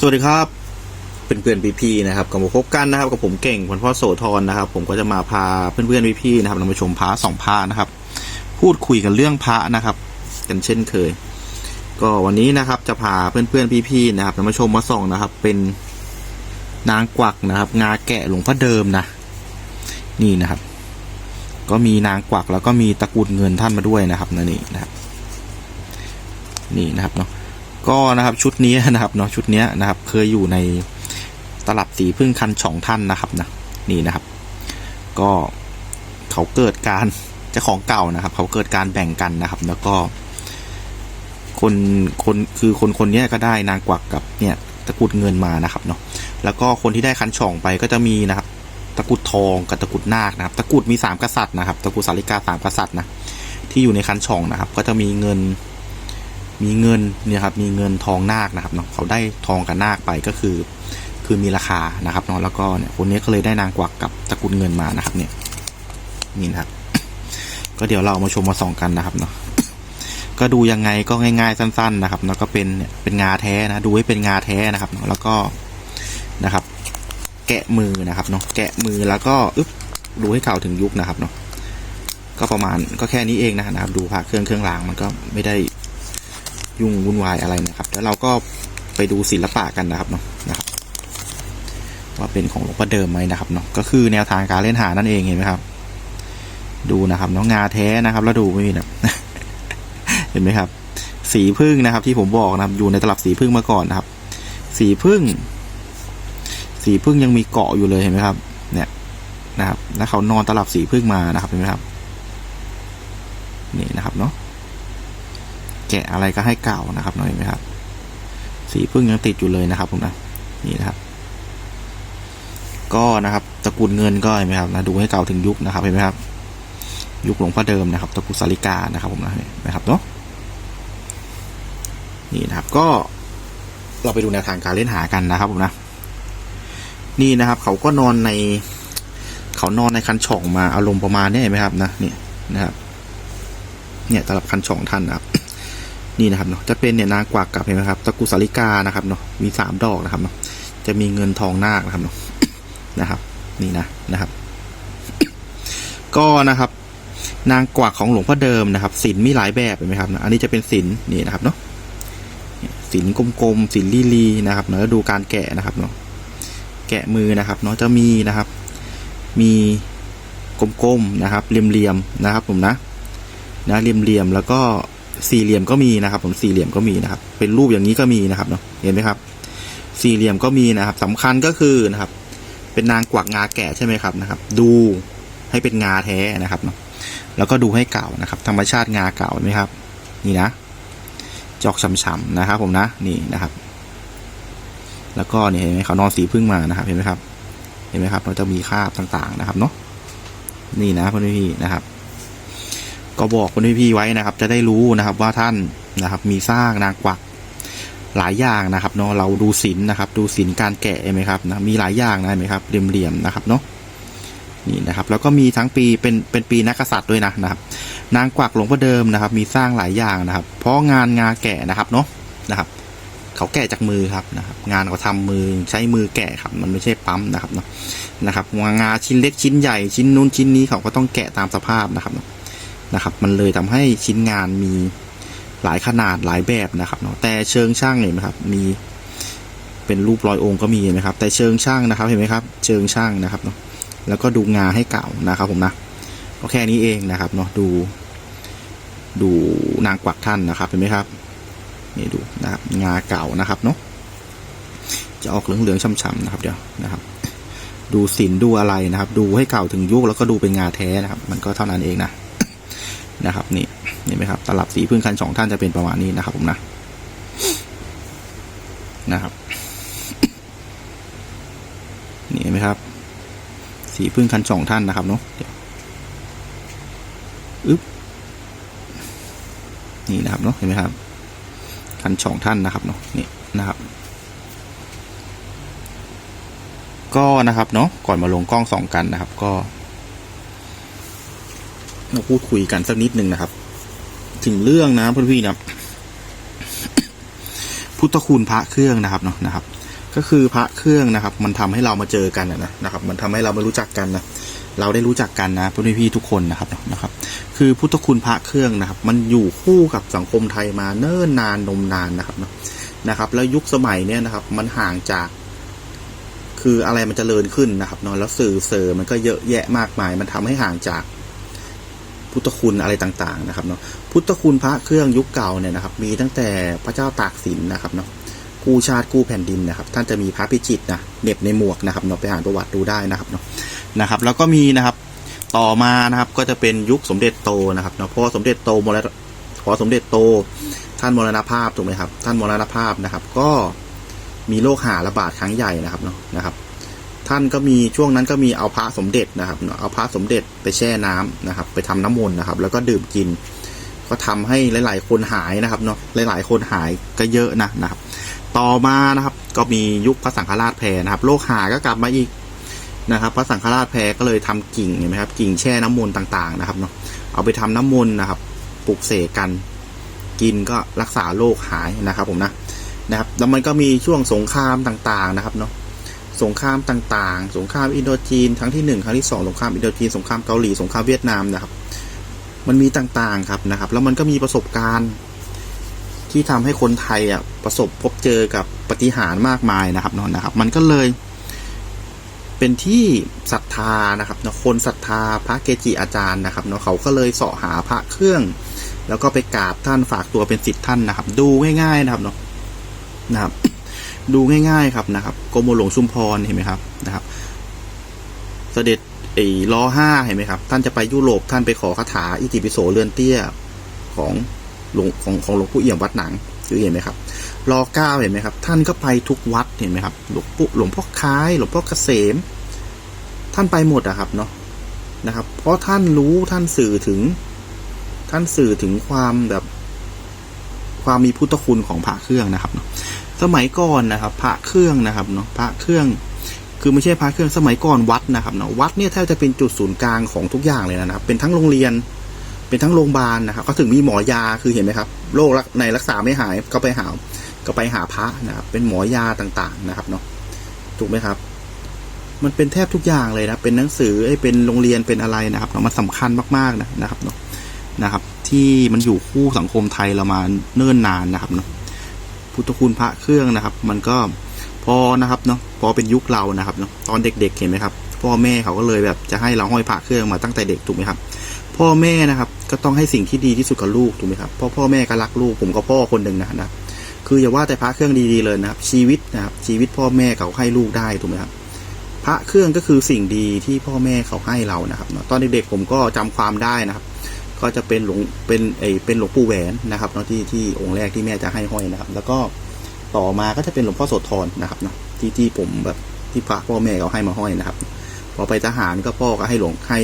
สวัสดีครับ เป็นเพื่อนพี่ๆนะครับกับมาพบกันนะครับกับผมเก่งคนพ่อโสธรนะครับ ผมก็จะมาพาเพื่อนๆพี่ๆนะครับมาชมพระสองพระนะครับ พูดคุยกันเรื่องพระนะครับ กันเช่นเคย ก็วันนี้นะครับจะพาเพื่อนๆพี่ๆนะครับมาชมมาส่องนะครับ เป็นนางกวักนะครับ งาแกะหลวงพ่อเดิมนะ นี่นะครับ ก็มีนางกวักแล้วก็มีตะกุดเงินท่านมาด้วยนะครับนะนี่นะครับนี่นะครับเนาะ ก็นะครับชุดนี้นะครับเนาะชุดนี้นะครับเคยอยู่ในตลับสีพึ่งคันช่องท่านนะครับนะนี่นะครับ ก็เขาเกิดการเจ้าของเก่านะครับ เขาเกิดการแบ่งกันนะครับ แล้วก็ คนคนคือคนคนนี้ก็ได้นางกวักกับเนี่ยตะกุดเงินมานะครับเนาะแล้วก็คนที่ได้คันช่องไปก็จะมีนะครับ ตะกุดทองกับตะกุดนาคนะครับ ตะกุดมีสามกษัตริย์นะครับ ตะกุดสาริกาสามกษัตริย์นะที่อยู่ในคันช่องนะครับ ก็จะมีเงิน มีเงินเนี่ยครับมีเงินทองนาคนะครับเนาะเขาได้ทองกับนาคไปก็คือ คือมีราคานะครับเนาะแล้วก็เนี่ยคนนี้ก็เลยได้นางกวักกับตระกูลเงินมานะครับ เนี่ยนี่นะครับ ก็เดี๋ยวเราเอามาชมมาส่องกันนะครับเนาะก็ดูยังไงก็ง่ายๆสั้น ๆนะครับ แล้วก็เป็นเนี่ยเป็นงาแท้นะดูให้เป็นงาแท้นะครับเนาะแล้วก็นะครับ แกะมือนะครับเนาะแกะมือแล้วก็อึ๊บดูให้เก่าถึงยุคนะครับเนาะก็ประมาณก็แค่นี้เองนะครับ ดูพาเครื่องเครื่องรางมันก็ไม่ได้ ยุ่งวุ่นวายอะไรนะครับ แล้วเราก็ไปดูศิลปะกันนะครับเนาะนะครับว่าเป็นของหลวงพ่อเดิมไหมนะครับเนาะก็คือแนวทางการเล่นหานั่นเองเห็นไหมครับ ดูนะครับน้องงาแท้นะครับ แล้วดูไม่มีแบบเห็นไหมครับ สีพึ่งนะครับ ที่ผมบอกนะครับ อยู่ในตลับสีพึ่งมาก่อนนะครับ สีพึ่ง สีพึ่งยังมีเกาะอยู่เลยเห็นไหมครับ เนี่ยนะครับ แล้วเขานอนตลับสีพึ่งมานะครับเห็นไหมครับ นี่นะครับเนาะ แกะอะไรก็ให้เก่านะครับเห็นไหมครับ สีพึ่งยังติดอยู่เลยนะครับผมนะนี่นะครับ ก็นะครับตระกูลเงินก็เห็นไหมครับนะดูให้เก่าถึงยุคนะครับเห็นไหมครับ ยุคหลวงพ่อเดิมนะครับ ตระกูลสาริกานะครับผมนะเห็นไหมครับเนาะนี่นะครับก็เราไปดูแนวทางการเล่นหากันนะครับผมนะ นี่นะครับ เขาก็นอนใน เขานอนในคันช่องมาอารมณ์ประมาณนี้เห็นไหมครับนะนี่นะครับ เนี่ยสำหรับคันช่องท่านนะครับ นี่นะครับเนาะจะเป็นเนี่ยนางกวักกับเห็นไหมครับตะกุสาริกานะครับเนาะมีสามดอกนะครับเนาะจะมีเงินทองนาคนะครับเนาะนะครับ นี่นะนะครับ ก็นะครับ นางกวักของหลวงพ่อเดิมนะครับศิลมีหลายแบบเห็นไหมครับนะอันนี้จะเป็นศิลนี่นะครับเนาะศิลกลมๆศิลลีลีนะครับเนาะแล้วดูการแกะนะครับเนาะแกะมือนะครับเนาะจะมีนะครับ มีกลมๆนะครับเหลี่ยมๆนะครับ ผมนะนะเหลี่ยมๆแล้วก็ สี่เหลี่ยมก็มีนะครับ ผมสี่เหลี่ยมก็มีนะครับ เป็นรูปอย่างนี้ก็มีนะครับเนาะเห็นไหมครับ สี่เหลี่ยมก็มีนะครับสำคัญก็คือนะครับ เป็นนางกวักงาแก่ใช่ไหมครับนะครับ ดูให้เป็นงาแท้นะครับเนาะแล้วก็ดูให้เก่านะครับ ธรรมชาติงาเก่าไหมครับ นี่นะ จอกช้ำๆนะครับ ผมนะนี่นะครับ แล้วก็นี่เห็นไหมเขานอนสีพึ่งมานะครับ เห็นไหมครับ เห็นไหมครับเราจะมีคราบต่างๆนะครับเนาะนี่นะพี่ๆนะครับ ก็บอกคนพี่ๆไว้นะครับ จะได้รู้นะครับว่าท่านนะครับ มีสร้างนางกวักหลายอย่างนะครับเนาะเราดูศิลนะครับ ดูศิลการแกะไหมครับนะมีหลายอย่างนะไหมครับเหลี่ยมๆนะครับเนาะนี่นะครับ แล้วก็มีทั้งปีเป็นเป็นปีนักกษัตริย์ด้วยนะนะครับ นางกวักหลวงพ่อเดิมนะครับ มีสร้างหลายอย่างนะครับ เพราะงานงาแกะนะครับเนาะนะครับเขาแกะจากมือครับนะครับ งานเขาทำมือใช้มือแกะครับ มันไม่ใช่ปั๊มนะครับเนาะนะครับงาชิ้นเล็กชิ้นใหญ่ชิ้นนู้นชิ้นนี้เขาก็ต้องแกะตามสภาพนะครับนะ นะครับ มันเลยทำให้ชิ้นงานมีหลายขนาดหลายแบบนะครับเนาะแต่เชิงช่างเห็นไหมครับ มีเป็นรูปรอยองค์ก็มีนไหมครับ แต่เชิงช่างนะครับเห็นไหมครับ เชิงช่างนะครับเนาะแล้วก็ดูงาให้เก่านะครับผมนะก็แค่นี้เองนะครับเนาะดู ดูนางกวักท่านนะครับเห็นไหมครับนี่ดูนะครับงาเก่านะครับเนาะจะออกเหลืองๆช่ำๆนะครับเดี๋ยวนะครับ ดูสินดูอะไรนะครับ ดูให้เก่าถึงยุคแล้วก็ดูเป็นงาแท้นะครับ มันก็เท่านั้นเองนะ นะครับนี่เห็นไหมครับตลับสีพึ่งคันสองท่านจะเป็นประมาณนี้นะครับผมนะนะครับนี่เห็นไหมครับ สีพึ่งคันสองท่านนะครับเนาะอึ๊บนี่นะครับเนาะเห็นไหมครับ คันสองท่านนะครับเนาะนี่นะครับ ก็นะครับเนาะก่อนมาลงกล้องสองกันนะครับ ก็ มาพูดคุยกันสักนิดหนึ่งนะครับ ถึงเรื่องนะเพื่อนพี่นะพุทธคุณพระเครื่องนะครับเนาะนะครับ ก็คือพระเครื่องนะครับ มันทำให้เรามาเจอกันนะนะครับ มันทำให้เรามารู้จักกันนะเราได้รู้จักกันนะพี่พี่ทุกคนนะครับนะครับ คือพุทธคุณพระเครื่องนะครับ มันอยู่คู่กับสังคมไทยมาเนิ่นนานนมนานนะครับเนาะนะครับ แล้วยุคสมัยเนี่ยนะครับ มันห่างจากคืออะไรมันจเจริญขึ้นนะครับเนาะแล้วสื่อเสริมมันก็เยอะแยะมากมาย มันทำให้ห่างจาก พุทธคุณอะไรต่างๆนะครับเนาะพุทธคุณพระเครื่องยุคเก่าเนี่ยนะครับ มีตั้งแต่พระเจ้าตากสินนะครับเนาะกู้ชาติกู้แผ่นดินนะครับ ท่านจะมีพระพิจิตนะเน็บในหมวกนะครับเนาะไปอ่านประวัติดูได้นะครับเนาะนะครับ แล้วก็มีนะครับต่อมานะครับก็จะเป็นยุคสมเด็จโตนะครับเนาะพอสมเด็จโตมรณพอสมเด็จโต ท่านมรณภาพถูกไหมครับ ท่านมรณภาพนะครับ ก็มีโรคหาระบาดครั้งใหญ่นะครับเนาะนะครับ ท่านก็มีช่วงนั้นก็มีเอาพระสมเด็จนะครับเอาพระสมเด็จไปแช่น้ำนะครับ ไปทำน้ำมนต์นะครับ แล้วก็ดื่มกิน ก็ทำให้หลาย ๆ คนหายนะครับเนาะหลาย ๆ คนหายก็เยอะนะนะครับ ต่อมานะครับ ก็มียุคพระสังฆราชแพรนะครับ โรคหาก็กลับมาอีกนะครับ พระสังฆราชแพรก็เลยทำกิ่งเห็นไหมครับ กิ่งแช่น้ำมนต์ต่าง ๆ นะครับเนาะเอาไปทำน้ำมนต์นะครับปลุกเสกกัน กินก็รักษาโรคหายนะครับ ผมนะนะครับ แล้วมันก็มีช่วงสงครามต่าง ๆ นะครับเนาะ สงครามต่างๆ สงครามอินโดจีนครั้งที่หนึ่งครั้งที่สองสงครามอินโดจีน สงครามเกาหลี สงครามเวียดนามนะครับ มันมีต่างๆครับนะครับ แล้วมันก็มีประสบการณ์ที่ทำให้คนไทยอะประสบพบเจอกับปฏิหารมากมายนะครับเนาะนะครับ มันก็เลย เป็นที่ศรัทธานะครับนะคนศรัทธาพระเกจิอาจารย์นะครับเนาะเขาก็เลยเสาะหาพระเครื่อง แล้วก็ไปกราบท่านฝากตัวเป็นศิษย์ท่านนะครับ ดูง่ายๆนะครับเนาะนะครับ ดูง่ายๆครับนะครับกรมหลวงชุมพรเห็นไหมครับนะครับ เสด็จไอ้ล้อห้าเห็นไหมครับ ท่านจะไปยุโรปท่านไปขอคาถาอิติปิโสเรือนเตี้ยของหลวงของของหลวงปู่เอี่ยมวัดหนังคือเห็นไหมครับรอเก้าเห็นไหมครับ ท่านก็ไปทุกวัดเห็นไหมครับ หลวงปู่หลวงพ่อคล้าย หลวงพ่อเกษม ท่านไปหมดอะครับเนาะนะครับ เพราะท่านรู้ท่านสื่อถึง ท่านสื่อถึงความแบบ ความมีพุทธคุณของพระเครื่องนะครับเนาะ สมัยก่อนนะครับ พระเครื่องนะครับเนาะพระเครื่อง คือไม่ใช่พระเครื่องสมัยก่อนวัดนะครับเนาะวัดเนี่ยแทบจะเป็นจุดศูนย์กลางของทุกอย่างเลยนะครับ เป็นทั้งโรงเรียน เป็นทั้งโรงพยาบาลนะครับ ก็ถึงมีหมอยาคือเห็นไหมครับโรคในรักษาไม่หายก็ไปหาก็ไปหาพระนะครับ เป็นหมอยาต่างๆนะครับเนาะถูกไหมครับ มันเป็นแทบทุกอย่างเลยนะเป็นหนังสือเป็นโรงเรียนเป็นอะไรนะครับเนาะมันสำคัญมากๆนะนะครับเนาะนะครับ ที่มันอยู่คู่สังคมไทยเรามาเนิ่นนานนะครับเนาะ พุทธคุณพระเครื่องนะครับ มันก็พอนะครับเนาะพอเป็นยุคเรานะครับเนาะตอนเด็กๆเห็นไหมครับ พ่อแม่เขาก็เลยแบบจะให้เราห้อยพระเครื่องมาตั้งแต่เด็กถูกไหมครับ พ่อแม่นะครับก็ต้องให้สิ่งที่ดีที่สุดกับลูกถูกไหมครับเพ่อพ่อแม่ก็รักลูกผมก็พ่อคนหนึ่งนะนะคืออย่าว่าแต่พระเครื่องดีๆเลยนะครับ ชีวิตนะครับชีวิตพ่อแม่เขาให้ลูกได้ถูกไหมครับพระเครื่องก็คือสิ่งดีที่พ่อแม่เขาให้เรานะครับตอนเด็กๆผมก็จำความได้นะครับ ก็จะเป็นหลวงเป็นไอเป็นหลวงปู่แหวนนะครับเนาะที่ที่องค์แรกที่แม่จะให้ห้อยนะครับ แล้วก็ต่อมาก็จะเป็นหลวงพ่อโสธรนะครับเนาะที่ที่ผมแบบที่พระพ่อแม่เขาให้มาห้อยนะครับ พอไปทหารก็พ่อก็ให้หลวงให้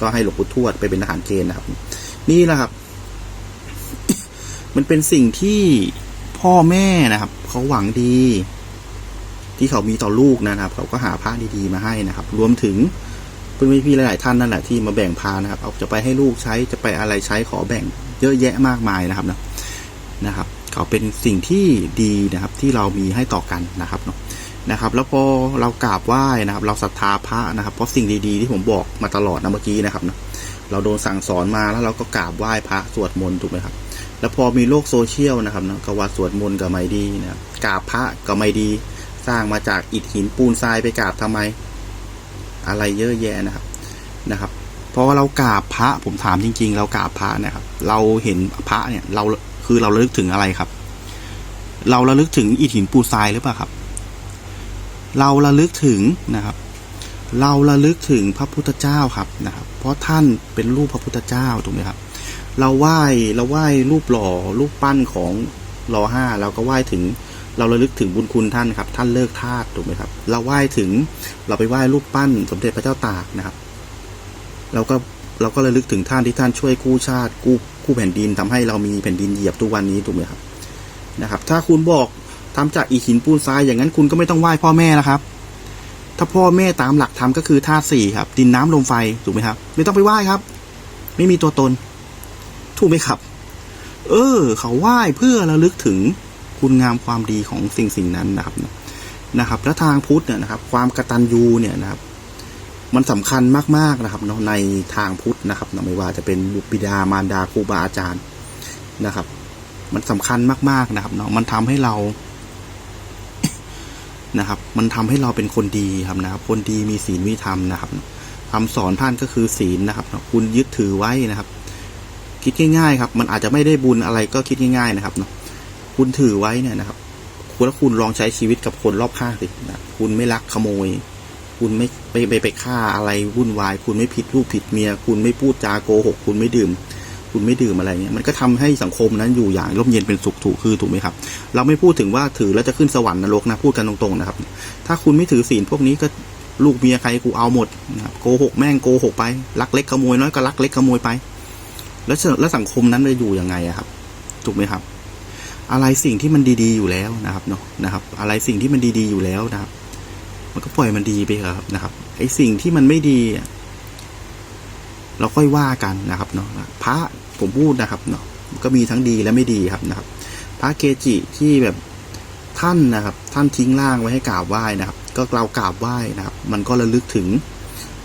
ก็ให้หลวงปู่ทวดไปเป็นทหารเกณฑ์นะครับ นี่แหละครับ มันเป็นสิ่งที่พ่อแม่นะครับเขาหวังดี ที่เขามีต่อลูกนะครับ เขาก็หาพระดีๆมาให้นะครับ รวมถึง เพื่อนพี่ๆหลายๆท่านนั่นแหละที่มาแบ่งพานะครับ เอาจะไปให้ลูกใช้จะไปอะไรใช้ขอแบ่งเยอะแยะมากมายนะครับเนาะนะครับเขาเป็นสิ่งที่ดีนะครับที่เรามีให้ต่อกันนะครับเนาะนะครับ แล้วพอเรากราบไหว้นะครับ เราศรัทธาพระนะครับ เพราะสิ่งดีๆที่ผมบอกมาตลอดนะเมื่อกี้นะครับเนาะเราโดนสั่งสอนมาแล้วเราก็กราบไหว้พระสวดมนต์ถูกไหมครับ แล้วพอมีโลกโซเชียลนะครับเนาะก็ว่าสวดมนต์ก็ไม่ดีนะครับกราบพระก็ไม่ดี สร้างมาจากอิฐหินปูนทรายไปกราบทำไม อะไรเยอะแยะนะครับนะครับเพราะว่าเรากราบพระผมถามจริง ๆ เรากราบพระนะครับ เราเห็นพระเนี่ย เราคือเราระลึกถึงอะไรครับ เราระลึกถึงอิฐหินปูนทรายหรือเปล่าครับ เราระลึกถึงนะครับ เราระลึกถึงพระพุทธเจ้าครับนะครับ เพราะท่านเป็นรูปพระพุทธเจ้าถูกไหมครับ เราไหว้เราไหว้รูปหล่อรูปปั้นของรอห้าเราก็ไหว้ถึง เราระลึกถึงบุญคุณท่านครับ ท่านเลิกทาสถูกไหมครับ เราไหว้ถึงเราไปไหว้รูปปั้น สมเด็จพระเจ้าตากนะครับ เราก็เราก็ระลึกถึงท่านที่ท่านช่วยกู้ชาติ กู้กู้แผ่นดินทำให้เรามีแผ่นดินเหยียบทุกวันนี้ถูกไหมครับนะครับ ถ้าคุณบอกทำจากอิฐหินปูนทรายอย่างนั้นคุณก็ไม่ต้องไหว้พ่อแม่แล้วครับ ถ้าพ่อแม่ตามหลักธรรมก็คือธาตุสี่ครับ ดินน้ำลมไฟถูกไหมครับ ไม่ต้องไปไหว้ครับ ไม่มีตัวตน ถูกไหมครับ เออ เขาไหว้เพื่อระลึกถึง คุณงามความดีของสิ่งสิ่งนั้นนะครับนะครับและทางพุทธเนี่ยนะครับ ความกตัญญูเนี่ยนะครับ มันสำคัญมากๆนะครับเนาะในทางพุทธนะครับไม่ว่าจะเป็นบุตรบิดามารดาครูบาอาจารย์นะครับ มันสำคัญมากๆนะครับเนาะมันทำให้เรานะครับ มันทำให้เราเป็นคนดีครับนะครับ คนดีมีศีลมีธรรมนะครับคำสอนท่านก็คือศีลนะครับเนาะคุณยึดถือไว้นะครับ คิดง่าย ๆ ครับ มันอาจจะไม่ได้บุญอะไรก็คิดง่าย ๆ นะครับเนาะ คุณถือไว้เนี่ยนะครับ คุณแล้วคุณลองใช้ชีวิตกับคนรอบข้างสินะคุณไม่ลักขโมย คุณไม่ไปไปไปฆ่าอะไรวุ่นวาย คุณไม่ผิดลูกผิดเมีย คุณไม่พูดจาโกหก คุณไม่ดื่ม คุณไม่ดื่มอะไรเงี้ยมันก็ทำให้สังคมนั้นอยู่อย่างร่มเย็นเป็นสุขถูกคือถูกไหมครับ เราไม่พูดถึงว่าถือแล้วจะขึ้นสวรรค์นรกนะพูดกันตรงๆนะครับ ถ้าคุณไม่ถือศีลพวกนี้ก็ลูกเมียใครกูเอาหมดนะครับโกหกแม่งโกหกไปลักเล็กขโมยน้อยก็ลักเล็กขโมยไป แล้วแล้วสังคมนั้นจะอยู่ยังไงอะครับ ถูกไหมครับ อะไรสิ่งที่มันดีๆอยู่แล้วนะครับเนาะนะครับ อะไรสิ่งที่มันดีๆอยู่แล้วนะครับ มันก็ปล่อยมันดีไปเถอะครับนะครับไอสิ่งที่มันไม่ดี เราค่อยว่ากันนะครับเนาะพระผมพูดนะครับเนาะก็มีทั้งดีและไม่ดีครับนะครับ พระเกจิที่แบบท่านนะครับ ท่านทิ้งร่างไว้ให้กราบไหว้นะครับ ก็เรากราบไหว้นะครับ มันก็ระลึกถึง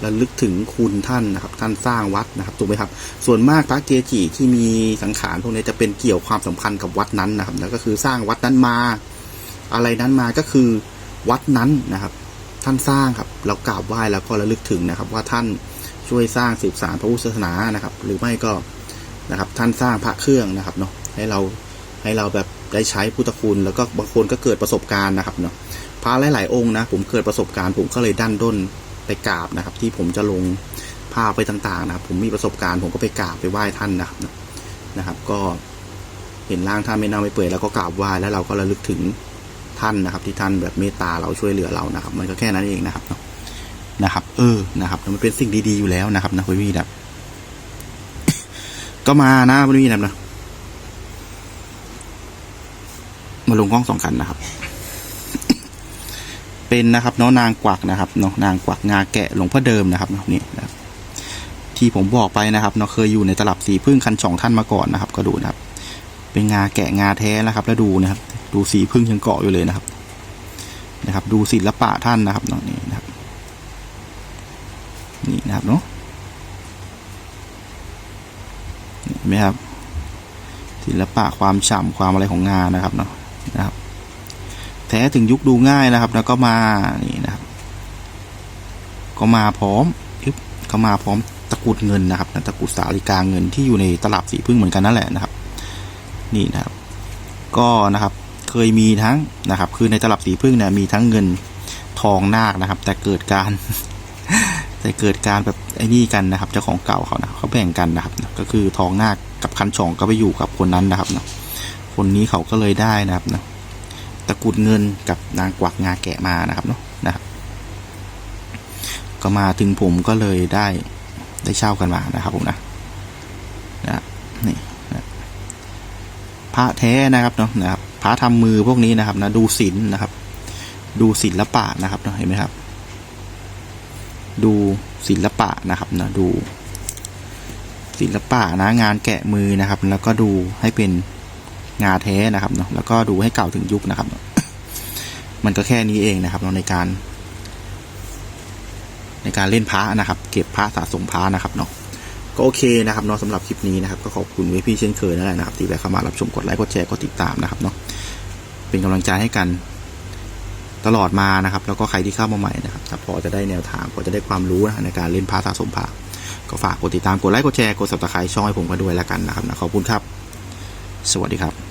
ระลึกถึงคุณท่านนะครับ ท่านสร้างวัดนะครับถูกไหมครับ ส่วนมากพระเกจิที่มีสังขารพวกนี้จะเป็นเกี่ยวความสัมพันธ์กับวัดนั้นนะครับแล้วก็คือสร้างวัดนั้นมา อะไรนั้นมาก็คือวัดนั้นนะครับ ท่านสร้างครับ เรากราบไหว้แล้วก็ระลึกถึงนะครับ ว่าท่านช่วยสร้างสืบสานพระพุทธศาสนานะครับ หรือไม่ก็นะครับ ท่านสร้างพระเครื่องนะครับเนาะให้เราให้เราแบบได้ใช้พุทธคุณแล้วก็บางคนก็เกิดประสบการณ์นะครับเนาะพระหลายๆองค์นะผมเกิดประสบการณ์ผมก็เลยดันด้น ไปกราบนะครับ ที่ผมจะลงภาพไปต่างๆนะครับ ผมมีประสบการณ์ผมก็ไปกราบไปไหว้ท่านนะครับนะครับ ก็เห็นร่างท่านไม่เน่าไม่เปื่อยแล้วก็กราบไหว้แล้วเราก็ระลึกถึงท่านนะครับ ที่ท่านแบบเมตตาเราช่วยเหลือเรานะครับ มันก็แค่นั้นเองนะครับเนาะนะครับ เออนะครับมันเป็นสิ่งดีๆอยู่แล้วนะครับนะคุณพี่นะก็มานะคุณพี่นะนะมาลงกล้องสองคันนะครับ เป็นนะครับเนาะนางกวักนะครับเนาะนางกวักงาแกะหลวงพ่อเดิมนะครับเนาะนี่นะที่ผมบอกไปนะครับเนาะเคยอยู่ในตลับสีพึ่งคันสองท่านมาก่อนนะครับ ก็ดูนะครับ เป็นงาแกะงาแท้นะครับ แล้วดูนะครับ ดูสีพึ่งยังเกาะอยู่เลยนะครับ นะครับ ดูศิลปะท่านนะครับเนาะนี่นะครับ นี่นะครับเนาะเห็นไหมครับ ศิลปะความฉ่ำความอะไรของงานนะครับเนาะ แท้ถึงยุคดูง่ายนะครับ แล้วก็มานี่นะครับ ก็มาพร้อมอึ๊บก็มาพร้อมตะกุดเงินนะครับตะกุดสาลิกาเงินที่อยู่ในตลับสีพึ่งเหมือนกันนั่นแหละนะครับ นี่นะครับ ก็นะครับเคยมีทั้งนะครับ คือในตลับสีพึ่งเนี่ยมีทั้งเงินทองนาคนะครับ แต่เกิดการแต่เกิดการแบบไอ้นี่กันนะครับเจ้าของเก่าเขานะเขาแบ่งกันนะครับ ก็คือทองนาคกับคันช่องก็ไปอยู่กับคนนั้นนะครับนะคนนี้เขาก็เลยได้นะครับนะ ตะกุดเงินกับนางกวักงาแกะมานะครับเนาะนะครับ ก็มาถึงผมก็เลยได้ได้เช่ากันมานะครับผมนะนะนี่นะพระแท้นะครับเนาะนะครับพระทำมือพวกนี้นะครับนะดูศิลป์นะครับ ดูศิลปะนะครับเนาะเห็นไหมครับ ดูศิลปะนะครับนะดูศิลปะนะงานแกะมือนะครับ แล้วก็ดูให้เป็น งาแท้นะครับเนาะแล้วก็ดูให้เก่าถึงยุคนะครับ มันก็แค่นี้เองนะครับในการ ในการเล่นพระนะครับ เก็บพระสะสมพระนะครับเนาะก็โอเคนะครับเนาะสำหรับคลิปนี้นะครับ ก็ขอบคุณไว้พี่เช่นเคยนั่นแหละนะครับ ที่แวะเข้ามารับชมกดไลค์กดแชร์กดติดตามนะครับเนาะเป็นกำลังใจให้กันตลอดมานะครับ แล้วก็ใครที่เข้ามาใหม่นะครับพอจะได้แนวทางพอจะได้ความรู้นะในการเล่นพระสะสมพระก็ฝากกดติดตามกดไลค์กดแชร์กด subscribe ช่องให้ผมกันด้วยแล้วกันนะครับนะขอบคุณครับ สวัสดีครับ